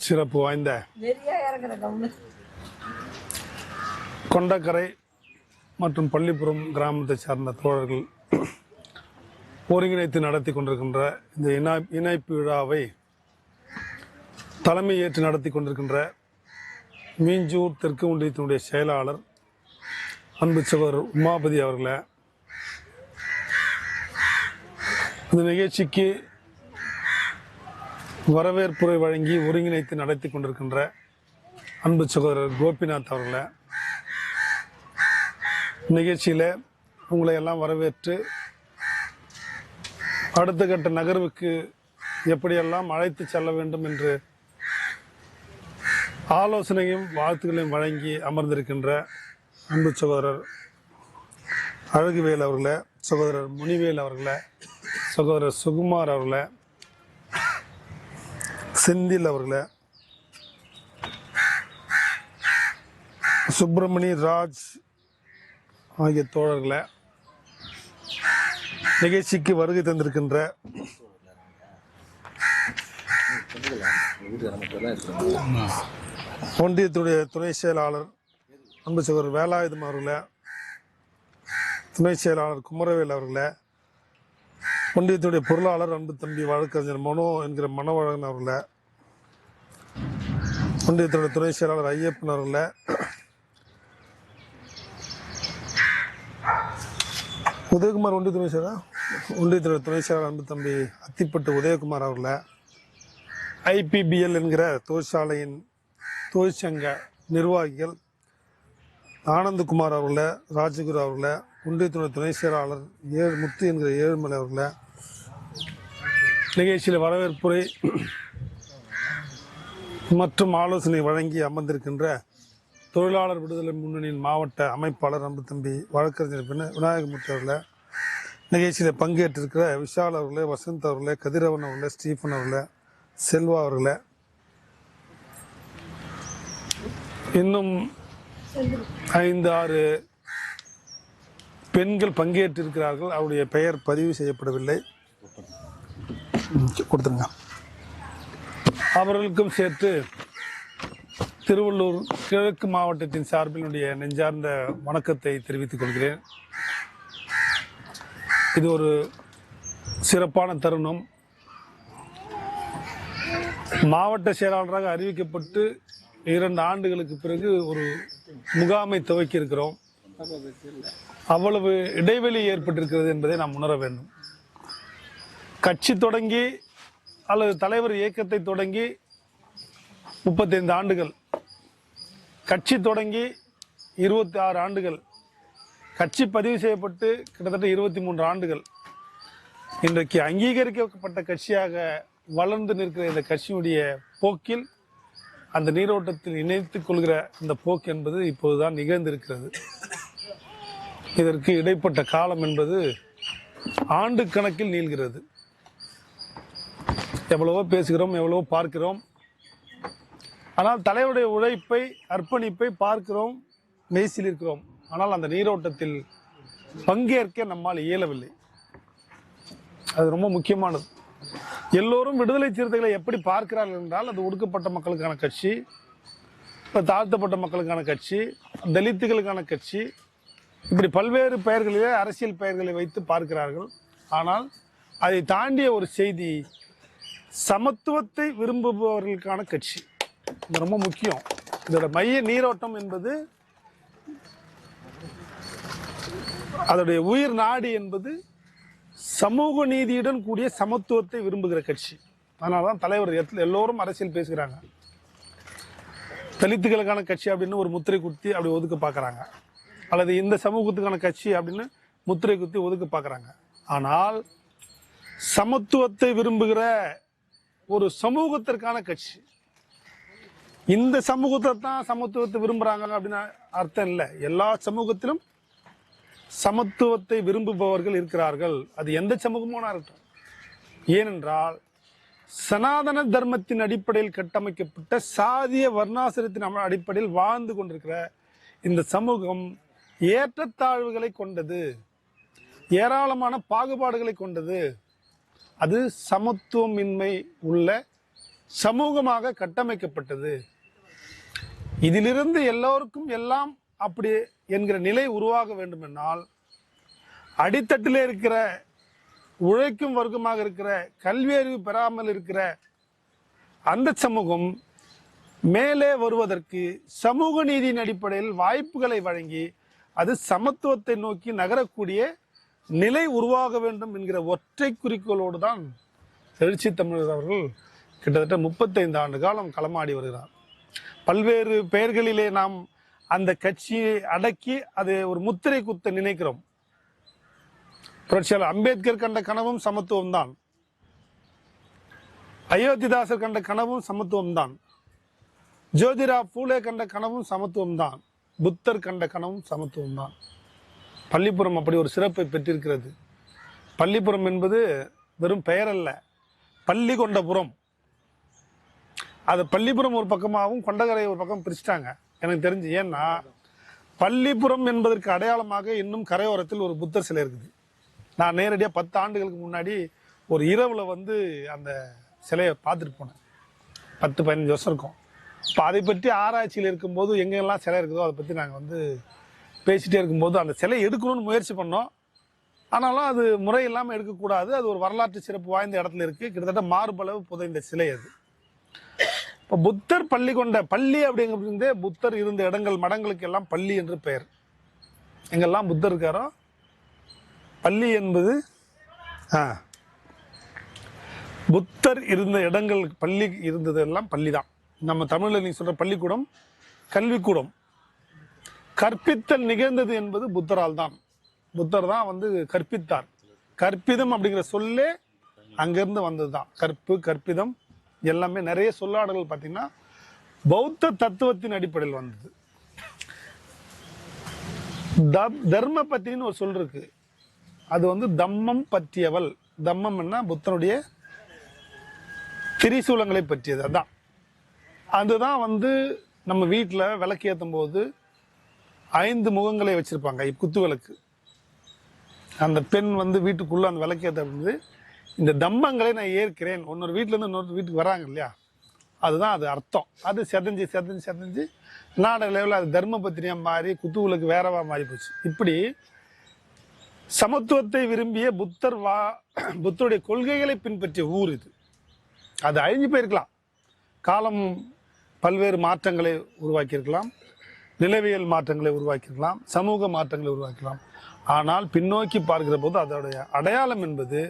சிறப்பு வாய்ந்த கொண்டக்கரை மற்றும் பள்ளிப்புறம் கிராமத்தை சார்ந்த தோழர்கள் ஒருங்கிணைத்து நடத்தி கொண்டிருக்கின்ற இந்த இணை இணைப்பு விழாவை தலைமை ஏற்று நடத்தி கொண்டிருக்கின்ற மீஞ்சூர் தெற்கு ஒன்றியத்தினுடைய செயலாளர் அன்பு சகோதரர் உமாபதி அவர்களை இந்த நிகழ்ச்சிக்கு வரவேற்புரை வழங்கி ஒருங்கிணைத்து நடத்தி கொண்டிருக்கின்ற அன்பு சகோதரர் கோபிநாத் அவர்களை நிகழ்ச்சியில் உங்களை எல்லாம் வரவேற்று அடுத்த கட்ட நகர்வுக்கு எப்படியெல்லாம் அழைத்து செல்ல வேண்டும் என்று ஆலோசனையும் வாழ்த்துக்களையும் வழங்கி அமர்ந்திருக்கின்ற அன்பு சகோதரர் அழகுவேல் அவர்களை சகோதரர் முனிவேல் அவர்களை சகோதரர் சுகுமார் அவர்களை செந்தில் அவர்களை. சுப்பிரமணி ராஜ் ஆகிய தோழர்களை நிகழ்ச்சிக்கு வருகை தந்திருக்கின்ற ஒன்றியத்துடைய துணை செயலாளர் அன்பு சகோதரர் வேலாயுதம் அவர்களை துணை செயலாளர் குமரவேல் அவர்களை ஒன்றியத்துடைய பொருளாளர் அன்பு தம்பி வழக்கறிஞர் மனோ என்கிற மனவழகன் அவர்களை ஒன்றியத்துடைய துணை செயலாளர் ஐயப்பன் அவர்களை உதயகுமார் ஒன்றிய துணை செயலர் ஒன்றியத்துறை துணை செயலாளர் அன்பு தம்பி அத்திப்பட்டு உதயகுமார் அவர்களை ஐபிபிஎல் என்கிற தொழிற்சாலையின் தொழிற்சங்க நிர்வாகிகள் ஆனந்தகுமார் அவர்களை ராஜகுரு அவர்களை ஒன்றியத்துறை துணை செயலாளர் ஏழு முத்து என்கிற ஏழுமலை அவர்களை நிகழ்ச்சியில் வரவேற்புரை மற்றும் ஆலோசனை வழங்கி அமர்ந்திருக்கின்ற தொழிலாளர் விடுதலை முன்னணியின் மாவட்ட அமைப்பாளர் அம்புத்தம்பி தம்பி வழக்கறிஞர் பின்னர் விநாயகமூர்த்தி அவர்களை நிகழ்ச்சியில் பங்கேற்றிருக்கிற விஷால் அவர்களே வசந்த் அவர்களே கதிரவன் அவர்களே ஸ்டீஃபன் அவர்களே செல்வா அவர்களே. இன்னும் ஐந்து ஆறு பெண்கள் பங்கேற்றிருக்கிறார்கள். அவருடைய பெயர் பதிவு செய்யப்படவில்லை. கொடுத்துருங்க. அவர்களுக்கும் சேர்த்து திருவள்ளூர் கிழக்கு மாவட்டத்தின் சார்பினுடைய நெஞ்சார்ந்த வணக்கத்தை தெரிவித்துக் கொள்கிறேன். இது ஒரு சிறப்பான தருணம். மாவட்ட செயலாளராக அறிவிக்கப்பட்டு இரண்டு ஆண்டுகளுக்கு பிறகு ஒரு முகாமை துவக்கி இருக்கிறோம் அவ்வளவு இடைவெளி ஏற்பட்டிருக்கிறது என்பதை நாம் உணர வேண்டும். கட்சி தொடங்கி அல்லது தலைவர் இயக்கத்தை தொடங்கி முப்பத்தைந்து ஆண்டுகள். கட்சி தொடங்கி இருபத்தி ஆறு ஆண்டுகள். கட்சி பதிவு செய்யப்பட்டு கிட்டத்தட்ட இருபத்தி மூன்று ஆண்டுகள். இன்றைக்கு அங்கீகரிக்கப்பட்ட கட்சியாக வளர்ந்து நிற்கிற இந்த கட்சியுடைய போக்கில் அந்த நீரோட்டத்தில் இணைத்துக் கொள்கிற இந்த போக்கு என்பது இப்போதுதான் நிகழ்ந்திருக்கிறது. இதற்கு இடைப்பட்ட காலம் என்பது ஆண்டு கணக்கில் நீள்கிறது. எவ்வளவோ பேசுகிறோம் எவ்வளவோ பார்க்கிறோம். ஆனால் தலைவருடைய உழைப்பை அர்ப்பணிப்பை பார்க்கிறோம் மெய்சில் இருக்கிறோம் ஆனால் அந்த நீரோட்டத்தில் பங்கேற்க நம்மால் இயலவில்லை. அது ரொம்ப முக்கியமானது. எல்லோரும் விடுதலை சிறுத்தைகளை எப்படி பார்க்கிறார்கள் என்றால் அது ஒடுக்கப்பட்ட மக்களுக்கான கட்சி இப்போ தாழ்த்தப்பட்ட மக்களுக்கான கட்சி தலித்துகளுக்கான கட்சி இப்படி பல்வேறு பெயர்களிலே அரசியல் பெயர்களை வைத்து பார்க்கிறார்கள். ஆனால் அதை தாண்டிய ஒரு செய்தி சமத்துவத்தை விரும்புபவர்களுக்கான கட்சி. இது ரொம்ப முக்கியம். இதோட மைய நீரோட்டம் என்பது அதோடைய உயிர் நாடி என்பது சமூக நீதியுடன் கூடிய சமத்துவத்தை விரும்புகிற கட்சி. அதனால தான் தலைவர் எல்லோரும் அரசியல் பேசுகிறாங்க. தலித்துகளுக்கான கட்சி அப்படின்னு ஒரு முத்திரை குத்தி அப்படி ஒதுக்க பார்க்குறாங்க அல்லது இந்த சமூகத்துக்கான கட்சி அப்படின்னு முத்திரை குத்தி ஒதுக்க பார்க்குறாங்க ஆனால் சமத்துவத்தை விரும்புகிற ஒரு சமூகத்திற்கான கட்சி. இந்த சமூகத்தை தான் சமத்துவத்தை விரும்புறாங்க அப்படின்னு அர்த்தம் இல்லை. எல்லா சமூகத்திலும் சமத்துவத்தை விரும்புபவர்கள் இருக்கிறார்கள். அது எந்த சமூகமான இருக்கட்டும். ஏனென்றால் சனாதன தர்மத்தின் அடிப்படையில் கட்டமைக்கப்பட்ட சாதிய வர்ணாசிரத்தின் அடிப்படையில் வாழ்ந்து கொண்டிருக்கிற இந்த சமூகம் ஏற்றத்தாழ்வுகளை கொண்டது ஏராளமான பாகுபாடுகளை கொண்டது அது சமத்துவமின்மை உள்ள சமூகமாக கட்டமைக்கப்பட்டது. இதிலிருந்து எல்லோருக்கும் எல்லாம் அப்படி என்கிற நிலை உருவாக வேண்டுமென்றால் அடித்தட்டில் இருக்கிற உழைக்கும் வர்க்கமாக இருக்கிற கல்வி அறிவு பெறாமல் இருக்கிற அந்த சமூகம் மேலே வருவதற்கு சமூக நீதியின் அடிப்படையில் வாய்ப்புகளை வழங்கி அது சமத்துவத்தை நோக்கி நகரக்கூடிய நிலை உருவாக வேண்டும் என்கிற ஒற்றை குறிக்கோளோடு தான் எழுச்சி தமிழர் அவர்கள் கிட்டத்தட்ட முப்பத்தைந்து ஆண்டு காலம் களமாடி வருகிறார். பல்வேறு பெயர்களிலே நாம் அந்த கட்சியை அடக்கி அது ஒரு முத்திரை குத்த நினைக்கிறோம். புரட்சியாளர் அம்பேத்கர் கண்ட கனவும் சமத்துவம் தான். அயோத்திதாசர் கண்ட கனவும் சமத்துவம் தான். ஜோதிரா பூலே கண்ட கனவும் சமத்துவம் தான். புத்தர் கண்ட கனவும் சமத்துவம் தான். பள்ளிப்புறம் அப்படி ஒரு சிறப்பை பெற்றிருக்கிறது. பள்ளிப்புறம் என்பது வெறும் பெயர் அல்ல பள்ளி கொண்ட புறம். அது பள்ளிப்புறம் ஒரு பக்கமாகவும் கொண்டகரை ஒரு பக்கம் பிரிச்சுட்டாங்க. எனக்கு தெரிஞ்சு ஏன்னா பள்ளிப்புறம் என்பதற்கு அடையாளமாக இன்னும் கரையோரத்தில் ஒரு புத்தர் சிலை இருக்குது. நான் நேரடியாக பத்து ஆண்டுகளுக்கு முன்னாடி ஒரு இரவில் வந்து அந்த சிலையை பார்த்துட்டு போனேன். பத்து பதினஞ்சு வருஷம் இருக்கும். இப்போ அதை பற்றி ஆராய்ச்சியில் இருக்கும்போது எங்கெல்லாம் சிலை இருக்குதோ அதை பற்றி நாங்கள் வந்து பேசிகிட்டே இருக்கும்போது அந்த சிலை எடுக்கணும்னு முயற்சி பண்ணோம். ஆனாலும் அது முறை இல்லாமல் எடுக்கக்கூடாது. அது ஒரு வரலாற்று சிறப்பு வாய்ந்த இடத்துல இருக்குது கிட்டத்தட்ட மார்பளவு புதைந்த சிலை அது. இப்போ புத்தர் பள்ளி கொண்ட பள்ளி அப்படிங்கிறதே புத்தர் இருந்த இடங்கள் மடங்களுக்கு எல்லாம் பள்ளி என்று பெயர். எங்கெல்லாம் புத்தர் இருக்காரோ? பள்ளி என்பது ஆ. புத்தர் இருந்த இடங்கள் பள்ளி இருந்ததெல்லாம் பள்ளி தான் நம்ம தமிழில் நீங்கள் சொல்கிற பள்ளிக்கூடம் கல்விக்கூடம் கற்பித்தல் நிகழ்ந்தது என்பது புத்தரால் தான் புத்தர் தான் வந்து கற்பித்தார். கற்பிதம் அப்படிங்கிற சொல்லே அங்கிருந்து வந்தது தான் கற்பு கற்பிதம் எல்லாமே நிறைய சொல்லாடல்கள் பார்த்தீங்கன்னா பௌத்த தத்துவத்தின் அடிப்படையில் வந்தது. த- தர்ம பத்தின்னு ஒரு சொல் இருக்கு. அது வந்து தம்மம் பற்றியவள். தம்மம்னா புத்தனுடைய திரிசூலங்களை பற்றியது. அதான். அதுதான் வந்து நம்ம வீட்டில் விளக்கு ஏற்றும் போது ஐந்து முகங்களை வச்சிருப்பாங்க குத்து விளக்கு. அந்த பெண் வந்து வீட்டுக்குள்ள அந்த விளக்கேற்ற வந்து இந்த தம்மங்களை நான் ஏற்கிறேன். இன்னொரு வீட்டிலேருந்து இன்னொரு வீட்டுக்கு வராங்க இல்லையா? அதுதான் அது அர்த்தம். அது செதஞ்சு செதஞ்சு செதஞ்சு நாடக லெவலில் அது தர்மபத்திரியா மாறி குத்து விளக்கு வேறவா மாறி போச்சு. இப்படி சமத்துவத்தை விரும்பிய புத்தர் வா புத்தருடைய கொள்கைகளை பின்பற்றிய ஊர் இது. அது அழிஞ்சு போயிருக்கலாம். காலம் பல்வேறு மாற்றங்களை உருவாக்கியிருக்கலாம். நிலவியல் மாற்றங்களை உருவாக்கியிருக்கலாம் சமூக மாற்றங்களை உருவாக்கலாம் ஆனால் பின்னோக்கி பார்க்கிற போது அதோடைய அடையாளம் என்பது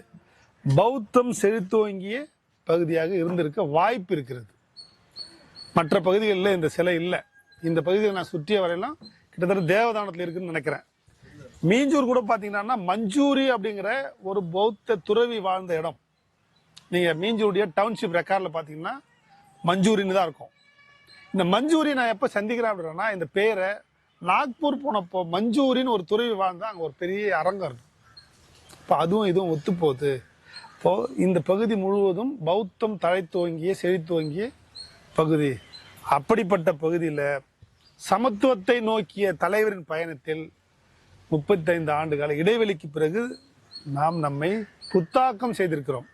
பௌத்தம் செழித்தோங்கிய பகுதியாக இருந்திருக்க வாய்ப்பு இருக்கிறது. மற்ற பகுதிகளில் இந்த சிலை இல்லை. இந்த பகுதியை நான் சுற்றிய வரையெல்லாம் கிட்டத்தட்ட தேவதானத்தில் இருக்குன்னு நினைக்கிறேன். மீஞ்சூர் கூட பார்த்தீங்கன்னா மஞ்சூரி அப்படிங்கிற ஒரு பௌத்த துறவி வாழ்ந்த இடம். நீங்கள் மீஞ்சூருடைய டவுன்ஷிப் ரெக்கார்டில் பார்த்தீங்கன்னா மஞ்சூரின்னு தான் இருக்கும். இந்த மஞ்சூரி நான் எப்போ சந்திக்கிறேன் அப்படின்னா இந்த பேரை நாக்பூர் போனப்போ மஞ்சூரின்னு ஒரு துறவி வாழ்ந்தால் அங்கே ஒரு பெரிய அரங்கம் இருக்கும் இப்போ அதுவும் இதுவும் ஒத்துப்போகுது. இப்போ இந்த பகுதி முழுவதும் பௌத்தம் தழைத்துவங்கிய செழித்துவங்கிய பகுதி. அப்படிப்பட்ட பகுதியில் சமத்துவத்தை நோக்கிய தலைவரின் பயணத்தில் முப்பத்தைந்து ஆண்டுகால இடைவெளிக்கு பிறகு நாம் நம்மை புத்தாக்கம் செய்திருக்கிறோம்.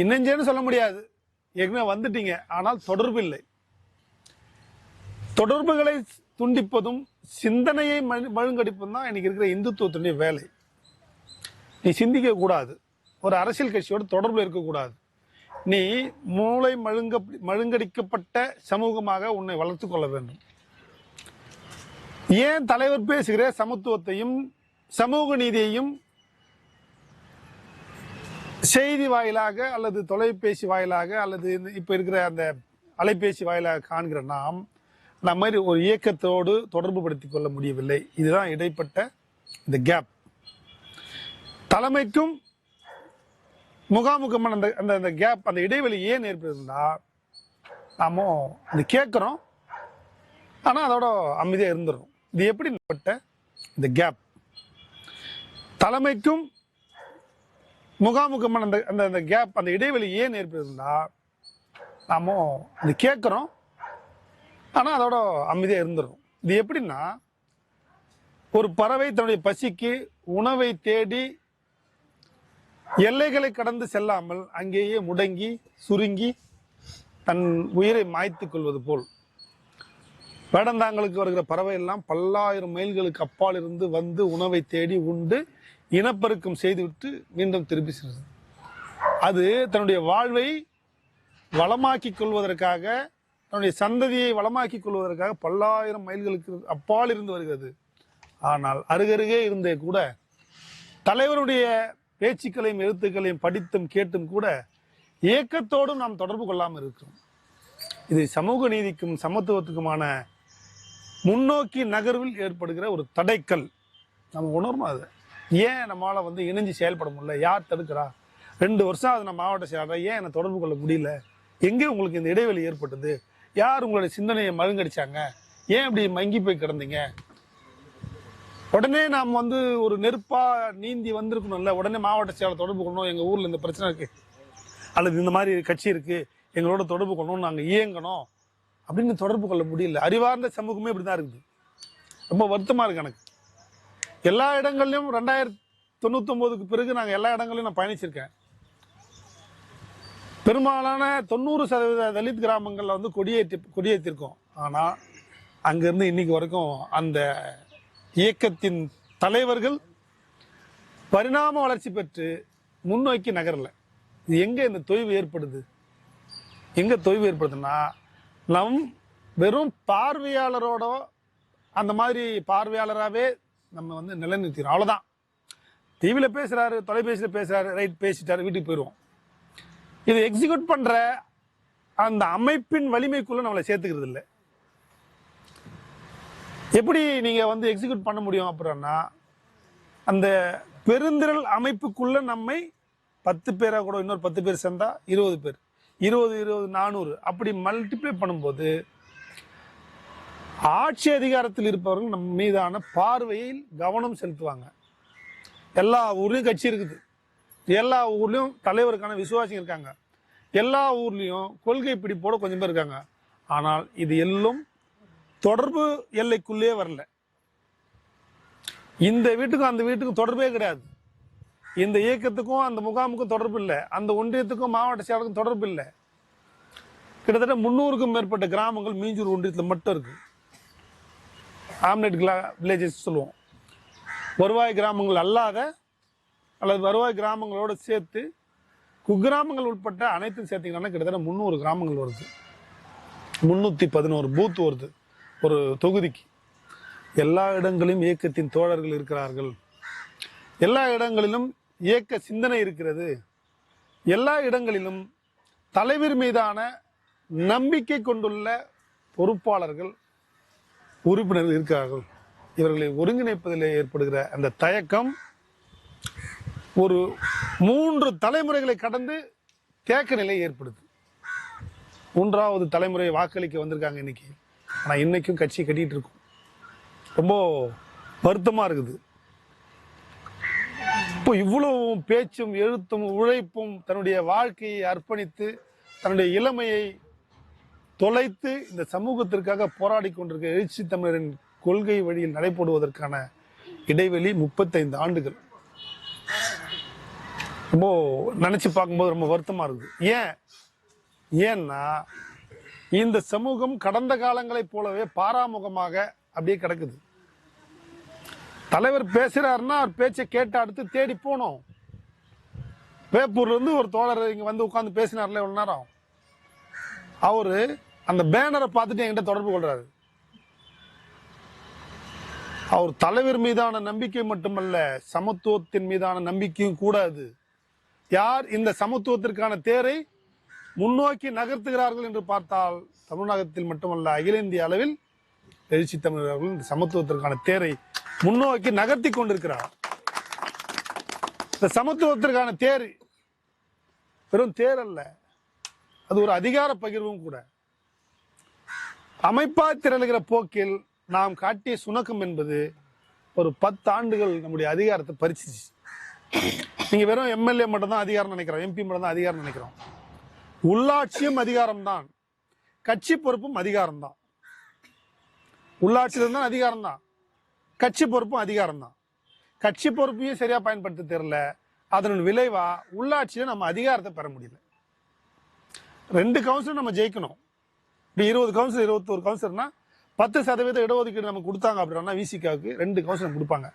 இணைஞ்சேன்னு சொல்ல முடியாது. ஏற்கனவே வந்துட்டீங்க. ஆனால் தொடர்பு இல்லை. தொடர்புகளை துண்டிப்பதும் சிந்தனையை மழுங்கடிப்பதும் தான் இன்னைக்கு இருக்கிற இந்துத்துவத்தினுடைய வேலை. நீ சிந்திக்க கூடாது. ஒரு அரசியல் கட்சியோட தொடர்பில் இருக்கக்கூடாது. நீ மூளை மழுங்க மழுங்கடிக்கப்பட்ட சமூகமாக உன்னை வளர்த்து கொள்ள வேண்டும். ஏன் தலைவர் பேசுகிற சமத்துவத்தையும் சமூக நீதியையும் செய்தி வாயிலாக அல்லது தொலைபேசி வாயிலாக அல்லது இந்த- இருக்கிற அந்த அலைபேசி வாயிலாக காண்கிற நாம் நம்ம மாதிரி ஒரு இயக்கத்தோடு தொடர்பு படுத்தி கொள்ள முடியவில்லை. இதுதான் இடைப்பட்ட இந்த கேப் தலைமைக்கும் முகாமுகமான அந்த அந்த அந்த கேப் அந்த இடைவெளி ஏன் ஏற்படுதுன்னா நாம இது கேட்குறோம். ஆனால் அதோட அமைதியாக இருந்துடும் இது எப்படி இந்த கேப் தலைமைக்கும் முகாமுகமான அந்த அந்த அந்த கேப் அந்த இடைவெளி ஏன் ஏற்படுதுன்னா நாம இது கேட்குறோம். ஆனால் அதோட அமைதியாக இருந்துடும் இது எப்படின்னா ஒரு பறவை தன்னுடைய பசிக்கு உணவை தேடி எல்லைகளை கடந்து செல்லாமல் அங்கேயே முடங்கி சுருங்கி தன் உயிரை மாய்த்து கொள்வது போல். வேடந்தாங்களுக்கு வருகிற பறவை எல்லாம் பல்லாயிரம் மைல்களுக்கு அப்பால் இருந்து வந்து உணவை தேடி உண்டு. இனப்பெருக்கம் செய்துவிட்டு மீண்டும் திருப்பி சென்றது அது தன்னுடைய வாழ்வை வளமாக்கிக் கொள்வதற்காக தன்னுடைய சந்ததியை வளமாக்கிக் கொள்வதற்காக பல்லாயிரம் மைல்களுக்கு அப்பால் இருந்து வருகிறது. ஆனால் அருகருகே இருந்தே கூட தலைவருடைய பேச்சுக்களையும் எழுத்துக்களையும் படித்தும் கேட்டும் கூட ஏக்கத்தோடும் நாம் தொடர்பு கொள்ளாமல் இருக்கிறோம். இது சமூக நீதிக்கும் சமத்துவத்துக்குமான முன்னோக்கி நகர்வில் ஏற்படுகிற ஒரு தடைக்கல். நம்ம உணர்மா அதை. ஏன் நம்மளால் வந்து இணைஞ்சு செயல்பட முடியல? யார் தடுக்கிறா? ரெண்டு வருஷம் அது நான் மாவட்ட செயலாளர் ஏன் என்னை தொடர்பு கொள்ள முடியல? எங்கே உங்களுக்கு இந்த இடைவெளி ஏற்பட்டது? யார் உங்களுடைய சிந்தனையை மழுங்கடிச்சாங்க? ஏன் இப்படி மங்கி போய் கிடந்தீங்க? உடனே நாம் வந்து ஒரு நெருப்பாக நீந்தி வந்திருக்கணும்ல? உடனே மாவட்ட செயலாளர் தொடர்பு கொள்ளணும். எங்கள் ஊரில் இந்த பிரச்சனை இருக்குது அல்லது இந்த மாதிரி கட்சி இருக்குது எங்களோட தொடர்பு கொள்ளணும் நாங்கள் இயங்கணும். அப்படின்னு தொடர்பு கொள்ள முடியல. அறிவார்ந்த சமூகமே இப்படி தான் இருக்குது. ரொம்ப வருத்தமாக இருக்குது எனக்கு. எல்லா இடங்கள்லையும் ரெண்டாயிரத்தி தொண்ணூத்தொம்போதுக்கு பிறகு நாங்கள் எல்லா இடங்களையும் நான் பயணிச்சிருக்கேன். பெரும்பாலான தொண்ணூறு சதவீத தலித் கிராமங்களில் வந்து கொடியேற்றி கொடியேற்றிருக்கோம். ஆனால் அங்கேருந்து இன்னைக்கு வரைக்கும் அந்த இயக்கத்தின் தலைவர்கள் பரிணாம வளர்ச்சி பெற்று முன்னோக்கி நகரலை. இது எங்கே இந்த தொய்வு ஏற்படுது? எங்கே தொய்வு ஏற்படுதுன்னா நம் வெறும் பார்வையாளரோட அந்த மாதிரி பார்வையாளராகவே நம்ம வந்து நிலைநிறுத்திடும் அவ்வளோதான் டிவியில் பேசுகிறாரு தொலைபேசியில் பேசுறாரு ரைட் பேசிட்டாரு வீட்டுக்கு போயிடுவோம் இதை எக்ஸிக்யூட் பண்ணுற அந்த அமைப்பின் வலிமைக்குள்ளே நம்மளை சேர்த்துக்கிறது இல்லை. எப்படி நீங்கள் வந்து எக்ஸிக்யூட் பண்ண முடியும் அப்படின்னா அந்த பெருந்திரள் அமைப்புக்குள்ளே நம்மை பத்து பேராக கூட இன்னொரு பத்து பேர் சேர்ந்தா இருபது பேர். இருபது இருபது நானூறு. அப்படி மல்டிப்ளை பண்ணும்போது ஆட்சி அதிகாரத்தில் இருப்பவர்கள் நம் மீதான பார்வையில் கவனம் செலுத்துவாங்க. எல்லா ஊர்லேயும் கட்சி இருக்குது. எல்லா ஊர்லேயும் தலைவருக்கான விசுவாசிங்க இருக்காங்க. எல்லா ஊர்லேயும் கொள்கை பிடிப்போட கொஞ்சம் பேர் இருக்காங்க. ஆனால் இது எல்லாம் தொடர்பு எல்லைக்குள்ளே வரல. இந்த வீட்டுக்கும் அந்த வீட்டுக்கும் தொடர்பே கிடையாது. இந்த இயக்கத்துக்கும் அந்த முகாமுக்கும் தொடர்பு இல்லை. அந்த ஒன்றியத்துக்கும் மாவட்ட செயலருக்கும் தொடர்பு இல்லை. கிட்டத்தட்ட முந்நூறுக்கும் மேற்பட்ட கிராமங்கள் மீஞ்சூர் ஒன்றியத்தில் மட்டும் இருக்குது ஆம்லெட் வில்லேஜஸ் சொல்லுவோம். வருவாய் கிராமங்கள் அல்லாத அல்லது வருவாய் கிராமங்களோடு சேர்த்து குக்கிராமங்கள் உட்பட்ட அனைத்தும் சேர்த்திங்கன்னா கிட்டத்தட்ட முந்நூறு கிராமங்கள் வருது. முன்னூற்றி பதினோரு பூத் வருது ஒரு தொகுதிக்கு. எல்லா இடங்களிலும் இயக்கத்தின் தோழர்கள் இருக்கிறார்கள். எல்லா இடங்களிலும் இயக்க சிந்தனை இருக்கிறது. எல்லா இடங்களிலும் தலைவர் மீதான நம்பிக்கை கொண்டுள்ள பொறுப்பாளர்கள் உறுப்பினர்கள் இருக்கிறார்கள் இவர்களை ஒருங்கிணைப்பதில் ஏற்படுகிற அந்த தயக்கம் ஒரு மூன்று தலைமுறைகளை கடந்து தேக்க நிலை ஏற்படுது மூன்றாவது தலைமுறை வாக்களிக்க வந்திருக்காங்க இன்னைக்கு. ஆனால் இன்னைக்கும் கட்சி கட்டிகிட்டு இருக்கும். ரொம்ப வருத்தமாக இருக்குது. இப்போ இவ்வளவும் பேச்சும் எழுத்தும் உழைப்பும் தன்னுடைய வாழ்க்கையை அர்ப்பணித்து தன்னுடைய இளமையை தொலைத்து இந்த சமூகத்திற்காக போராடி கொண்டிருக்க எழுச்சி தமிழரின் கொள்கை வழியில் நடைபெறுவதற்கான இடைவெளி முப்பத்தைந்து ஆண்டுகள். ரொம்ப நினைச்சு பார்க்கும்போது ரொம்ப வருத்தமா இருக்குது. ஏன்? ஏன்னா இந்த சமூகம் கடந்த காலங்களைப் போலவே பாராமுகமாக அப்படியே கிடக்குது. தலைவர் பேசுறாருன்னா அவர் பேச்சை கேட்டு அடுத்து தேடி போனோம். வேப்பூர்ல இருந்து ஒரு தோழர் இங்க வந்து உட்காந்து பேசினார்ல எவ்வளவு நேரம்? அவரு அந்த பேனரை பார்த்துட்டு என்கிட்ட தொடர்பு கொள்றாரு. அவர் தலைவர் மீதான நம்பிக்கை மட்டுமல்ல சமத்துவத்தின் மீதான நம்பிக்கையும் கூட அது. யார் இந்த சமத்துவத்திற்கான தேரை முன்னோக்கி நகர்த்துகிறார்கள் என்று பார்த்தால் தமிழகத்தில் மட்டுமல்ல அகில இந்திய அளவில் எழுச்சி தமிழர்கள் இந்த சமத்துவத்திற்கான தேரை முன்னோக்கி நகர்த்தி கொண்டிருக்கிறார். இந்த சமத்துவத்திற்கான தேர் வெறும் தேர் அல்ல அது ஒரு அதிகார பகிர்வும் கூட. அமைப்பா திரளுகிற போக்கில் நாம் காட்டிய சுணக்கம் என்பது ஒரு பத்து ஆண்டுகள் நம்முடைய அதிகாரத்தை பறிச்சிச்சு நீங்க வெறும் எம்எல்ஏ மட்டும் தான் அதிகாரம் நினைக்கிறோம். எம்பி மட்டும் தான் அதிகாரம் நினைக்கிறோம். உள்ளாட்சியும் அதிகாரம் தான் கட்சி பொறுப்பும் அதிகாரம் தான் உள்ளாட்சியில் இருந்தால் அதிகாரம் தான் கட்சி பொறுப்பும் அதிகாரம் தான் கட்சி பொறுப்பையும் சரியா பயன்படுத்த தெரியல. அதன் விளைவா உள்ளாட்சியில நம்ம அதிகாரத்தை பெற முடியல. ரெண்டு கவுன்சிலும் நம்ம ஜெயிக்கணும். இப்போ இருபது கவுன்சிலர் இருபத்தோரு கவுன்சிலர்னா பத்து சதவீத இடஒதுக்கீடு நம்ம கொடுத்தாங்க அப்படின்னா விசிகாவுக்கு ரெண்டு கவுன்சிலர் கொடுப்பாங்க.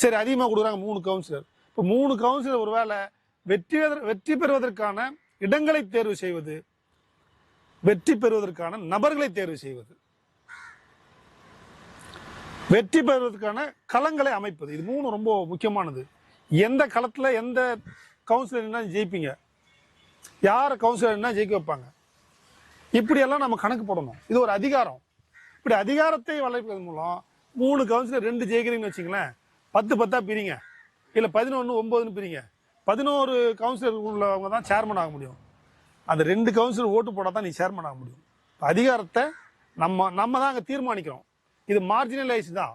சரி அதிகமாக கொடுக்குறாங்க மூணு கவுன்சிலர் இப்போ மூணு கவுன்சிலர் ஒருவேளை வெற்றி வெற்றி பெறுவதற்கான இடங்களை தேர்வு செய்வது வெற்றி பெறுவதற்கான நபர்களை தேர்வு செய்வது வெற்றி பெறுவதற்கான களங்களை அமைப்பது. இது மூணு ரொம்ப முக்கியமானது. எந்த களத்தில் எந்த கவுன்சிலர் ஜெயிப்பீங்க. யார் கவுன்சிலர் ஜெயிக்க வைப்பாங்க? இப்படியெல்லாம் நம்ம கணக்கு போடணும். இது ஒரு அதிகாரம். இப்படி அதிகாரத்தை வளர்ப்பதன் மூலம் மூணு கவுன்சிலர் ரெண்டு ஜெயிக்கிறீங்கன்னு வச்சுங்களேன் பத்து பத்தா பிரிங்க. இல்லை பதினொன்று ஒம்போதுன்னு பிரிங்க. பதினோரு கவுன்சிலர் உள்ளவங்க தான் சேர்மன் ஆக முடியும். அந்த ரெண்டு கவுன்சிலர் ஓட்டு போட்டால் தான் நீ சேர்மன் ஆக முடியும். அதிகாரத்தை நம்ம நம்ம தான் அங்கே தீர்மானிக்கிறோம். இது மார்ஜினலைஸ் தான்.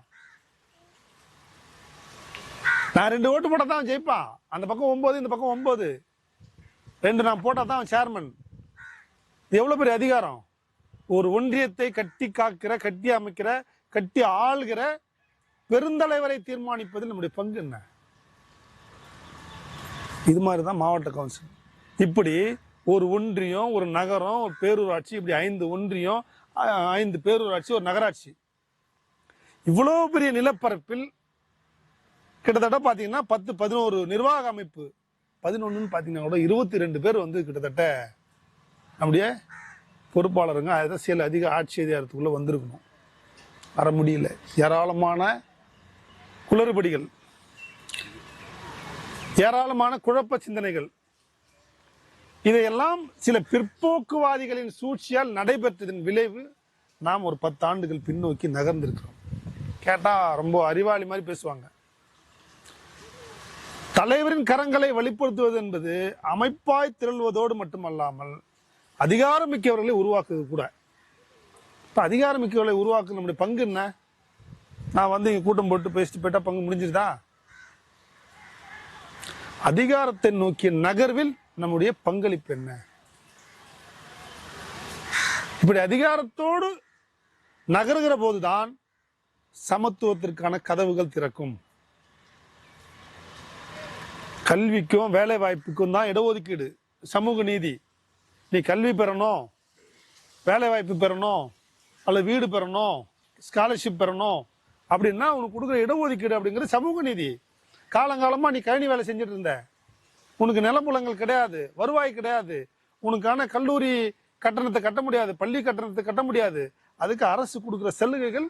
நான் ரெண்டு ஓட்டு போட்டால் தான் அவன் ஜெயிப்பான். அந்த பக்கம் ஒம்பது இந்த பக்கம் ஒம்பது ரெண்டு நான் போட்டால் தான் அவன் சேர்மன் இது எவ்வளோ பெரிய அதிகாரம்? ஒரு ஒன்றியத்தை கட்டி காக்கிற கட்டி அமைக்கிற கட்டி ஆள்கிற பெருந்தலைவரை தீர்மானிப்பதில் நம்முடைய பங்கு என்ன? இது மாதிரி தான் மாவட்ட கவுன்சில் இப்படி ஒரு ஒன்றியம் ஒரு நகரம் ஒரு பேரூராட்சி இப்படி ஐந்து ஒன்றியம் ஐந்து பேரூராட்சி ஒரு நகராட்சி. இவ்வளோ பெரிய நிலப்பரப்பில் கிட்டத்தட்ட பார்த்தீங்கன்னா பத்து பதினோரு நிர்வாக அமைப்பு. பதினொன்றுன்னு பார்த்தீங்கன்னா கூட இருபத்தி ரெண்டு பேர் வந்து கிட்டத்தட்ட நம்முடைய பொறுப்பாளருங்க. அரசியல் அதிக ஆட்சி அதிகாரத்துக்குள்ளே வந்திருக்கணும். வர முடியல. ஏராளமான குளறுபடிகள். ஏராளமான குழப்ப சிந்தனைகள். இதையெல்லாம் சில பிற்போக்குவாதிகளின் சூழ்ச்சியால் நடைபெற்றதன் விளைவு நாம் ஒரு பத்து ஆண்டுகள் பின்னோக்கி நகர்ந்திருக்கிறோம். கேட்டால் ரொம்ப அறிவாளி மாதிரி பேசுவாங்க. தலைவரின் கரங்களை வெளிப்படுத்துவது என்பது அமைப்பாய் திரள்வதோடு மட்டுமல்லாமல் அதிகாரம் மிக்கவர்களை உருவாக்குது கூட. இப்போ அதிகாரம் மிக்கவர்களை உருவாக்கு நம்முடைய பங்கு என்ன? நான் வந்து இங்கே கூட்டம் போட்டு பேசிட்டு போயிட்டா பங்கு முடிஞ்சிருதா? அதிகாரத்தை நோக்கிய நகர்வில் நம்முடைய பங்களிப்பு என்ன? இப்படி அதிகாரத்தோடு நகர்கிற போதுதான் சமத்துவத்திற்கான கதவுகள் திறக்கும். கல்விக்கும் வேலை வாய்ப்புக்கும் தான் இடஒதுக்கீடு சமூக நீதி. நீ கல்வி பெறணும் வேலை வாய்ப்பு பெறணும் அல்லது வீடு பெறணும் ஸ்காலர்ஷிப் பெறணும் அப்படின்னா உனக்கு கொடுக்குற இடஒதுக்கீடு அப்படிங்கிறது சமூக நீதி. காலங்காலமா நீ கழனி வேலை செஞ்சுட்டு இருந்த. உனக்கு நிலப்புலங்கள் கிடையாது வருவாய் கிடையாது உனக்கான கல்லூரி கட்டணத்தை கட்ட முடியாது பள்ளி கட்டணத்தை கட்ட முடியாது. அதுக்கு அரசு கொடுக்குற சலுகைகள்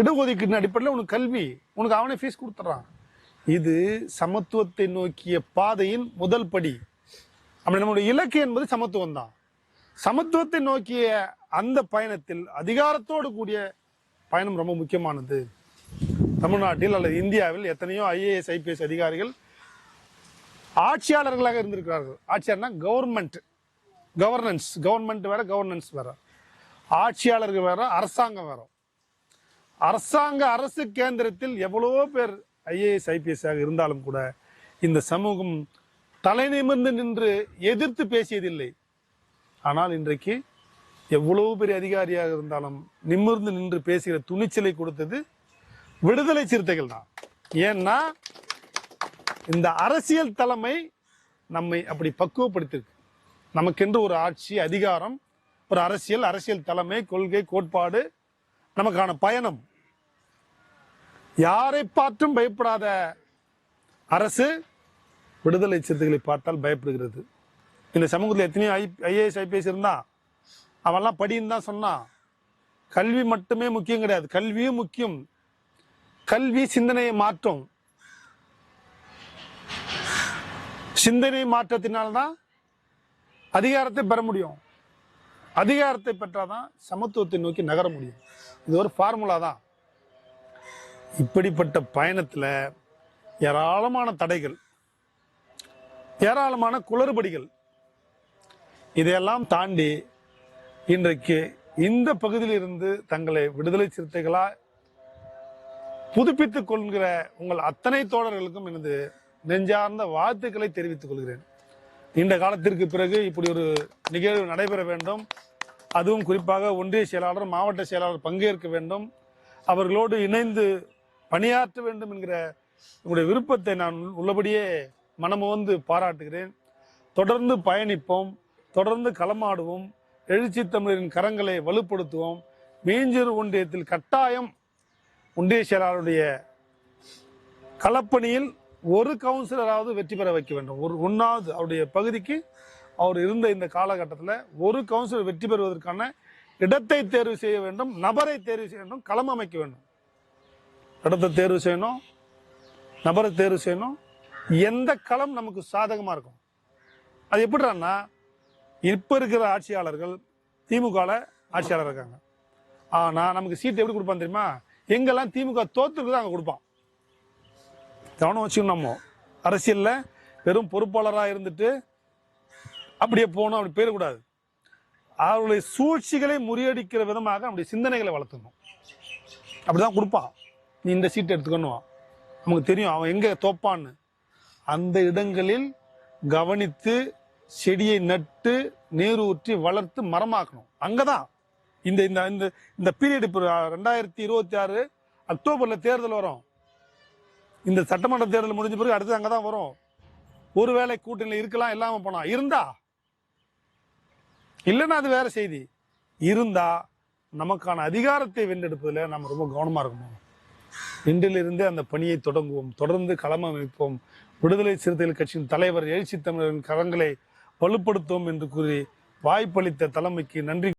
இடஒதுக்கீட்டின் அடிப்படையில் உனக்கு கல்வி உனக்கு அவனே ஃபீஸ் கொடுத்துட்றான். இது சமத்துவத்தை நோக்கிய பாதையின் முதல் படி. அப்படி நம்முடைய இலக்கு என்பது சமத்துவம் தான் சமத்துவத்தை நோக்கிய அந்த பயணத்தில் அதிகாரத்தோடு கூடிய பயணம் ரொம்ப முக்கியமானது. தமிழ்நாட்டில் அல்லது இந்தியாவில் எத்தனையோ ஐஏஎஸ் ஐபிஎஸ் அதிகாரிகள் ஆட்சியாளர்களாக இருந்திருக்கிறார்கள். ஆட்சியாளர்னா கவர்மெண்ட் கவர்னன்ஸ் கவர்மெண்ட் வேற கவர்னன்ஸ் வேற. ஆட்சியாளர்கள் வேற அரசாங்கம் வேற. அரசாங்க அரசு கேந்திரத்தில் எவ்வளவோ பேர் ஐஏஎஸ் ஐபிஎஸ் ஆக இருந்தாலும் கூட இந்த சமூகம் தலை நிமிர்ந்து நின்று எதிர்த்து பேசியதில்லை. ஆனால் இன்றைக்கு எவ்வளவு பெரிய அதிகாரியாக இருந்தாலும் நிமிர்ந்து நின்று பேசுகிற துணிச்சலை கொடுத்தது விடுதலை சிறுத்தைகள் தான். ஏன்னா இந்த அரசியல் தலைமை நம்மை அப்படி பக்குவப்படுத்திருக்கு நமக்கென்று ஒரு ஆட்சி அதிகாரம் ஒரு அரசியல் அரசியல் தலைமை கொள்கை கோட்பாடு நமக்கான பயணம். யாரை பார்த்தும் பயப்படாத அரசு விடுதலை சிறுத்தைகளை பார்த்தால் பயப்படுகிறது. இந்த சமூகத்தில் எத்தனையோ ஐ ஐஏஎஸ் ஐபிஎஸ் இருந்தா அவன்லாம் படின்னு தான் சொன்னான் கல்வி மட்டுமே முக்கியம் கிடையாது. கல்வியும் முக்கியம். கல்வி சிந்தனையை மாற்றும். சிந்தனை மாற்றத்தினால்தான் அதிகாரத்தை பெற முடியும். அதிகாரத்தை பெற்றாதான் சமத்துவத்தை நோக்கி நகர முடியும். இது ஒரு ஃபார்முலா தான். இப்படிப்பட்ட பயணத்தில் ஏராளமான தடைகள். ஏராளமான குளறுபடிகள் இதையெல்லாம் தாண்டி இன்றைக்கு இந்த பகுதியிலிருந்து தங்களை விடுதலை சிறுத்தைகளா புதுப்பித்துக் கொள்கிற உங்கள் அத்தனை தோழர்களுக்கும் எனது நெஞ்சார்ந்த வாழ்த்துக்களை தெரிவித்துக் கொள்கிறேன். நீண்ட காலத்திற்கு பிறகு இப்படி ஒரு நிகழ்வு நடைபெற வேண்டும். அதுவும் குறிப்பாக ஒன்றிய செயலாளர் மாவட்ட செயலாளர் பங்கேற்க வேண்டும். அவர்களோடு இணைந்து பணியாற்ற வேண்டும் என்கிற உங்களுடைய விருப்பத்தை நான் உள்ளபடியே மனமுவந்து பாராட்டுகிறேன். தொடர்ந்து பயணிப்போம் தொடர்ந்து களமாடுவோம் எழுச்சி தமிழரின் கரங்களை வலுப்படுத்துவோம். மீஞ்சூர் ஒன்றியத்தில் கட்டாயம் ஒன்றிய செயலாளருடைய களப்பணியில் ஒரு கவுன்சிலராவது வெற்றி பெற வைக்க வேண்டும். ஒரு ஒன்றாவது அவருடைய பகுதிக்கு அவர் இருந்த இந்த காலகட்டத்தில் ஒரு கவுன்சிலர் வெற்றி பெறுவதற்கான இடத்தை தேர்வு செய்ய வேண்டும் நபரை தேர்வு செய்ய வேண்டும் களம் அமைக்க வேண்டும். இடத்தை தேர்வு செய்யணும் நபரை தேர்வு செய்யணும் எந்த களம் நமக்கு சாதகமாக இருக்கும்? அது எப்படின்னா இப்போ இருக்கிற ஆட்சியாளர்கள் திமுகவில் ஆட்சியாளர் இருக்காங்க. ஆனால் நமக்கு சீட் எப்படி கொடுப்பான் தெரியுமா? எங்கெல்லாம் திமுக தோத்துருக்குதோ அங்கே கொடுப்பான். கவனம் வச்சுக்கணும் நம்ம. அரசியலில் வெறும் பொறுப்பாளராக இருந்துட்டு அப்படியே போகணும் அப்படி போயிடக்கூடாது. அவருடைய சூழ்ச்சிகளை முறியடிக்கிற விதமாக நம்முடைய சிந்தனைகளை வளர்த்துக்கணும். அப்படிதான் கொடுப்பான். நீ இந்த சீட் எடுத்துக்கணும் நமக்கு தெரியும் அவன் எங்கே தோப்பான்னு. அந்த இடங்களில் கவனித்து செடியை நட்டு நீர் ஊற்றி வளர்த்து மரமாக்கணும். அங்கதான். இந்த இந்த இந்த இந்த பீரியட் இப்போ ரெண்டாயிரத்தி இருபத்தி ஆறு அக்டோபர்ல தேர்தல் வரும். இந்த சட்டமன்ற தேர்தல் முடிஞ்ச பிறகு அடுத்து அங்கே தான் வரும். ஒருவேளை கூட்டணியில் இருக்கலாம் இல்லாம போனா. இருந்தா. இல்லைன்னா அது வேற செய்தி. இருந்தா நமக்கான அதிகாரத்தை வென்றெடுப்பதில் நம்ம ரொம்ப கவனமா இருக்கணும். இன்றிலிருந்து அந்த பணியை தொடங்குவோம். தொடர்ந்து களம் அமைப்போம். விடுதலை சிறுத்தைகள் கட்சியின் தலைவர் எழுச்சி தமிழரின் கரங்களை வலுப்படுத்துவோம் என்று கூறி வாய்ப்பளித்த தலைமைக்கு நன்றி.